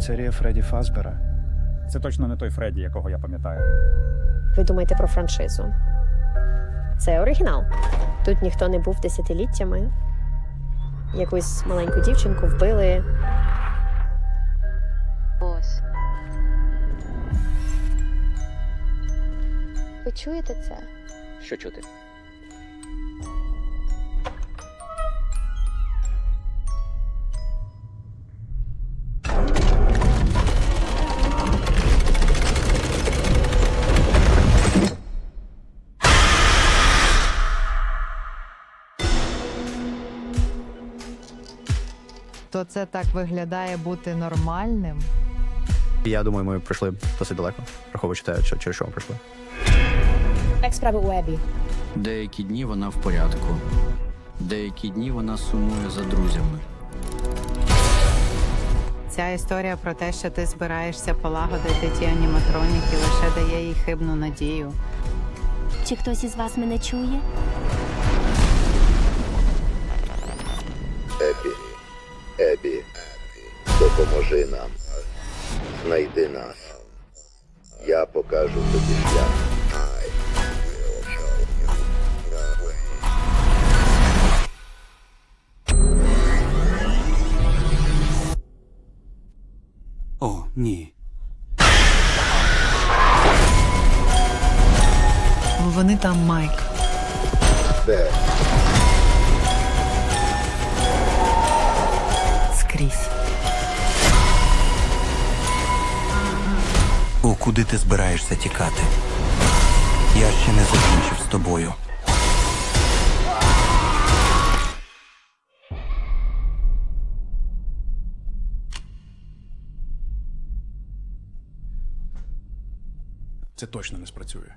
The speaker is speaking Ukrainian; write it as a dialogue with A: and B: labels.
A: піцерія Фредді Фазбера.
B: Це точно не той Фредді, якого я пам'ятаю.
C: Ви думаєте про франшизу? Це оригінал. Тут ніхто не був десятиліттями. Якусь маленьку дівчинку вбили.
D: Ось. Ви чуєте це?
E: Що чути?
F: То це так виглядає бути нормальним.
G: Я думаю, ми пройшли досить далеко, враховуючи те, що- через що ми пройшли.
C: Як справи у Ебі?
H: Деякі дні вона в порядку, деякі дні вона сумує за друзями.
F: Ця історія про те, що ти збираєшся полагодити ті аніматроніки, лише дає їй хибну надію.
I: Чи хтось із вас мене чує?
J: Допоможи нам. Знайди нас. Я покажу тобі шлях.
K: О, ні.
F: Вони там, Майк.
J: Де?
K: Куди ти збираєшся тікати? Я ще не закінчив з тобою.
A: Це точно не спрацює.